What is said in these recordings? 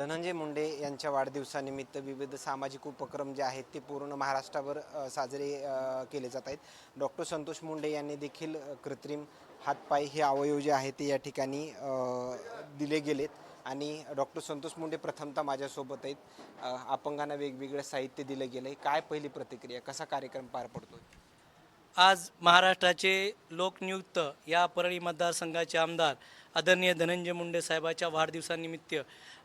धनंजय मुंडे यांच्या वाढदिवसानिमित्त विविध सामाजिक उपक्रम जे आहेत ते पूर्ण महाराष्ट्रावर साजरे केले जात आहेत. डॉक्टर संतोष मुंडे यांनी देखील कृत्रिम हातपाय हे अवयव जे आहेत ते या ठिकाणी दिले गेलेत. आणि डॉक्टर संतोष मुंडे प्रथमतः माझ्यासोबत आहेत. अपंगांना वेगवेगळं साहित्य दिलं गेलं आहे काय पहिली प्रतिक्रिया? कसा कार्यक्रम पार पडतो आज महाराष्ट्राचे लोकनियुक्त या परळी मतदारसंघाचे आमदार आदरणीय धनंजय मुंडे साहेबाच्या वाढदिवसानिमित्त.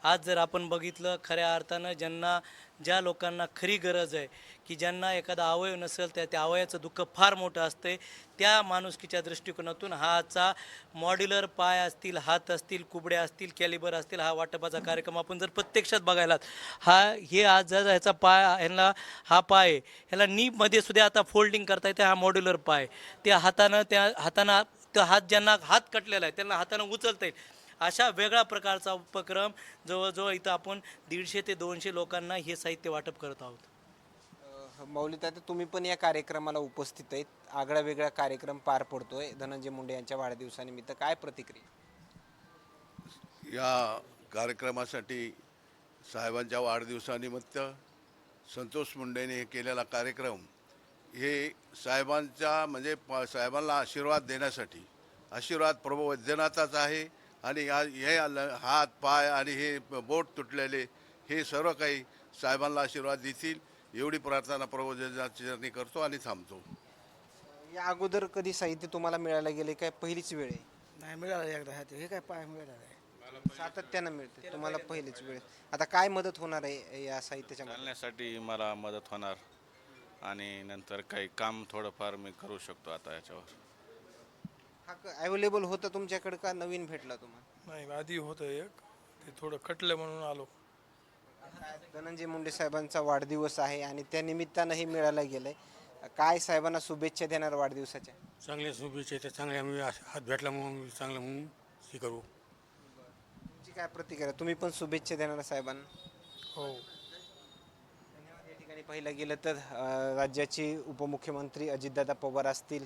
आज जर आपण बघितलं खऱ्या अर्थानं ज्यांना ज्या लोकांना खरी गरज आहे की ज्यांना एखादा अवयव नसेल त्या त्या अवयवाचं दुःख फार मोठं असते त्या माणुसकीच्या दृष्टिकोनातून हाचा मॉड्युलर पाय असतील हात असतील कुबड्या असतील कॅलिबर असतील हा वाटपाचा कार्यक्रम आपण जर प्रत्यक्षात बघायला हा हे आज जर ह्याचा पाय ह्याला हा पाय आहे, ह्याला नीमध्ये सुद्धा आता फोल्डिंग करता येते हा मॉड्युलर पाय. त्या हातानं त्या हातानं त्या हात ज्यांना हात कटलेला आहे त्यांना हातानं उचलता येईल. अशा वेगळ्या प्रकारचा उपक्रम जवळजवळ इथं आपण दीडशे ते दोनशे लोकांना हे साहित्य वाटप करत आहोत. आता तुम्ही पण या कार्यक्रमाला उपस्थित आहेत. आगळा वेगळा कार्यक्रम पार पडतोय. धनंजय मुंडे यांच्या वाढदिवसानिमित्त काय प्रतिक्रिया? या कार्यक्रमासाठी साहेबांच्या वाढदिवसानिमित्त संतोष मुंडेने केलेला कार्यक्रम हे साहेबांच्या म्हणजे प साहेबांना आशीर्वाद देण्यासाठी. आशीर्वाद प्रभू वैद्यनाथाचा आहे आणि या हे ल- हात पाय आणि हे बोट तुटलेले हे सर्व काही साहेबांना आशीर्वाद देतील. एवढी प्रार्थना प्रभू वैद्यनाथाची करतो आणि थांबतो. या अगोदर कधी साहित्य तुम्हाला मिळायला गेले? काय पहिलीच वेळ आहे? नाही मिळालं एकदा हे काय पाय मिळालं आहे सातत्यानं मिळते. तुम्हाला पहिलीच वेळ. आता काय मदत होणार आहे या साहित्याच्या चालण्यासाठी मला मदत होणार. आणि नंतर काही काम थोडंफार मी करू शकतो आता याच्यावर. हा अवेलेबल होता तुमच्याकडे का? नवीन भेटला तुम्हाला? नाही आधी होतं एक. ते थोडं कटलं म्हणून आलो. धनंजय मुंडे साहेबांचा वाढदिवस आहे आणि त्या निमित्तानं हे मिळालं गेलंय. काय साहेबांना शुभेच्छा देणार वाढदिवसाच्या? चांगल्या शुभेच्छा त्या चांगल्या मी हात भेटला म्हणून चांगलं म्हणून हे करू तुमची काय प्रतिक्रिया? तुम्ही पण शुभेच्छा देणार साहेबांना? हो. ठिकाणी पाहिलं गेलं तर राज्याचे उपमुख्यमंत्री अजितदादा पवार असतील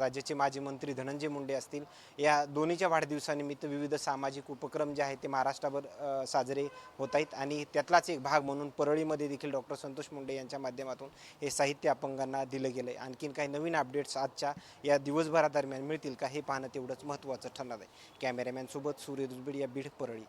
राज्याचे माजी मंत्री धनंजय मुंडे असतील या दोन्हीच्या वाढदिवसानिमित्त विविध सामाजिक उपक्रम जे आहेत ते महाराष्ट्राभर साजरे होत आहेत. आणि त्यातलाच एक भाग म्हणून परळीमध्ये देखील डॉक्टर संतोष मुंडे यांच्या माध्यमातून हे साहित्य अपंगांना दिलं गेलं आहे आणखीन काही नवीन अपडेट्स आजच्या या दिवसभरादरम्यान मिळतील का हे पाहणं तेवढंच महत्त्वाचं ठरणार आहे. कॅमेरामॅनसोबत सूर्य दुर्बीड या बीड परळी.